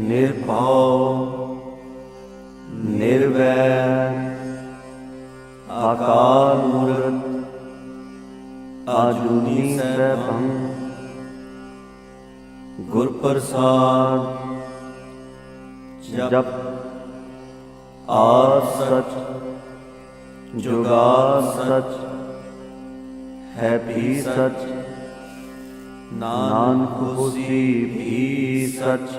ਨਿਰਭਉ ਨਿਰਵੈਰ ਆਕਾਰ ਮੂਰਤ, ਆਜੂਨੀ ਸੈਭੰ ਗੁਰ ਪ੍ਰਸਾਦ ਜਪ ਆ ਸਚ ਜੁਗਾ ਸਚ, ਹੈ ਵੀ ਸਚ, ਨਾਨਕ ਹੋਸੀ ਵੀ ਸਚ।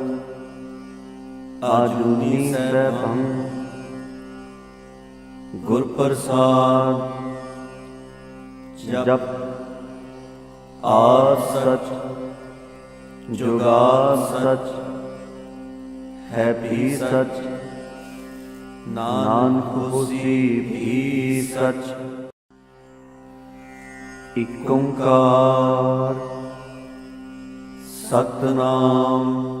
ਆਜੂਨੀ ਸੈਭੰ ਗੁਰ ਪ੍ਰਸਾਦ ਜਪ ਆ ਸਚ ਜੁਗਾ ਸਚ ਹੈ ਵੀ ਸਚ ਨਾਨਕ ਹੋਸੀ ਵੀ ਸਚ ਇਕ ਓੰਕਾਰ ਸਤਨਾਮ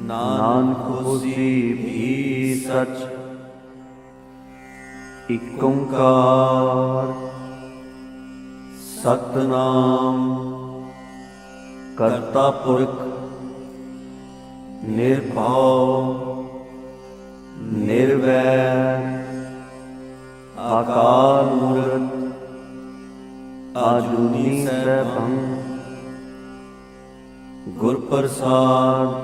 ਨਾਨਕ ਹੋਸੀ ਵੀ ਸਚ, ਇਕ ਓੰਕਾਰ। ਸਤਨਾਮ ਕਰਤਾ ਪੁਰਖ, ਨਿਰਭਉ, ਨਿਰਵੈਰ ਆਕਾਰ ਮੂਰਤ, ਆਜੂਨੀ ਸੈਭੰ ਗੁਰ ਪ੍ਰਸਾਦ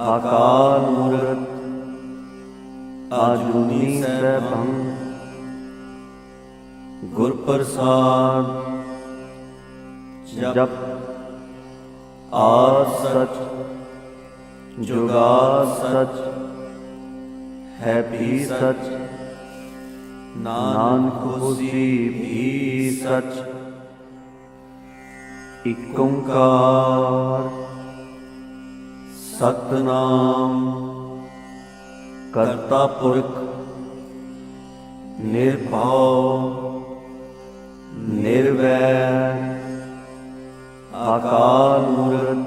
ਆਕਾਰ ਮੂਰਤ ਆਜੂਨੀ ਸੈਭੰ ਗੁਰ ਪ੍ਰਸਾਦ ਜਪ ਆ ਸਚ ਜੁਗਾ ਸਚ ਹੈ ਵੀ ਸਚ ਨਾਨਕ ਹੋਸੀ ਵੀ ਸਚ ਇਕ ਓੰਕਾਰ ਸਤਨਾਮ। ਕਰਤਾ ਪੁਰਖ, ਨਿਰਭਉ ਨਿਰਵੈਰ ਆਕਾਰ ਮੂਰਤ,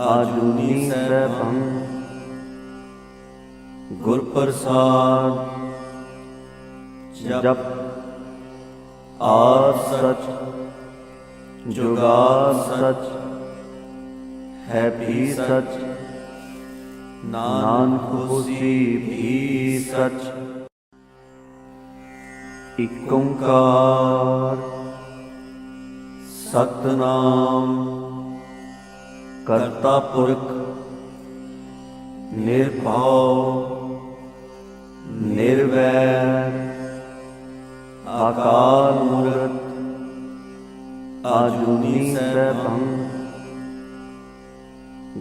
ਆਜੂਨੀ ਸੈਭੰ ਗੁਰ ਪ੍ਰਸਾਦ ਜਪ ਆ ਸਚ ਜੁਗਾ ਸਚ। ਹੈ ਵੀ ਸਚ ਨਾਨਕ ਹੋਸੀ ਵੀ ਸਚ ਇਕ ਓੰਕਾਰ ਸਤਨਾਮ ਕਰਤਾ ਪੁਰਖ ਨਿਰਭਉ ਨਿਰਵੈਰ ਆਕਾਰ ਮੂਰਤ ਆਜੂਨੀ ਸੈਭੰ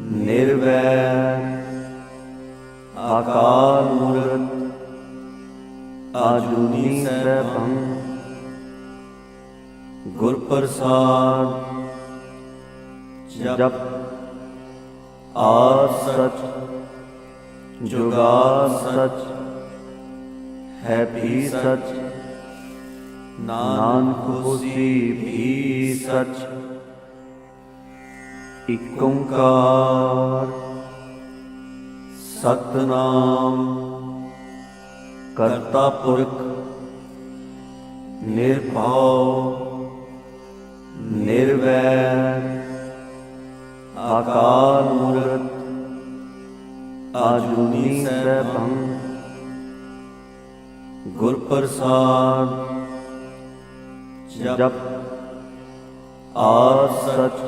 ਨਿਰਵੈਰ ਆਕਾਰ ਮੂਰਤ, ਆਜੂਨੀ ਸੈਭੰ ਗੁਰ ਪ੍ਰਸਾਦ ਜਪ ਆ ਸਚ ਜੁਗਾ ਸਚ, ਹੈ ਵੀ ਸਚ, ਨਾਨਕ ਹੋਸੀ ਵੀ ਸਚ। ਇਕ ਓੰਕਾਰ ਸਤਨਾਮ ਕਰਤਾ ਪੁਰਖ, ਨਿਰਭਉ, ਨਿਰਵੈਰ ਆਕਾਰ ਮੂਰਤ ਆਜੂਨੀ ਸੈਭੰ ਗੁਰ ਪ੍ਰਸਾਦ ਜਪ ਆ ਸਚ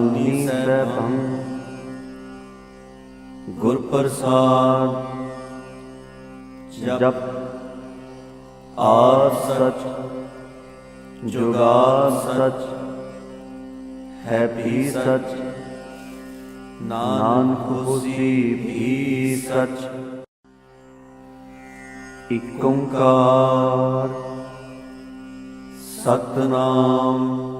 ਆਜੂਨੀ ਸੈਭੰ ਗੁਰ ਪ੍ਰਸਾਦ ਜਪ ਆ ਸਚ ਜੁਗਾ ਸਚ, ਹੈ ਵੀ ਸਚ, ਨਾਨਕ ਹੋਸੀ ਵੀ ਸਚ। ਇਕ ਓੰਕਾਰ, ਸਤਨਾਮ।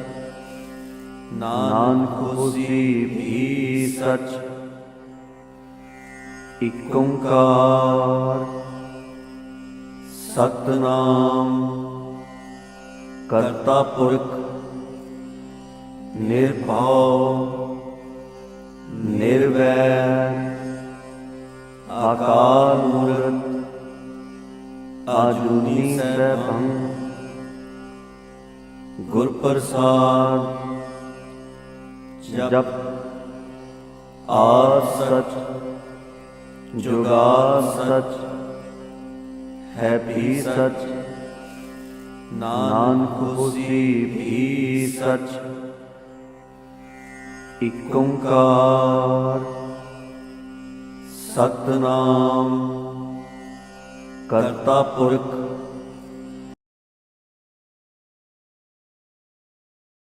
ਨਾਨਕ ਹੋਸੀ ਵੀ ਸਚ ਇਕ ਓੰਕਾਰ ਸਤਨਾਮ ਕਰਤਾ ਪੁਰਖ, ਨਿਰਭਉ, ਨਿਰਵੈਰ ਆਕਾਰ ਮੂਰਤ, ਆਜੂਨੀ ਸੈਭੰ ਗੁਰ ਪ੍ਰਸਾਦ ਜਪ ਆ ਸਚ ਜੁਗਾ ਸਚ, ਹੈ ਵੀ ਸਚ, ਨਾਨਕ ਹੋਸੀ ਵੀ ਸਚ। ਇਕ ਓੰਕਾਰ ਸਤਨਾਮ ਕਰਤਾ ਪੁਰਖ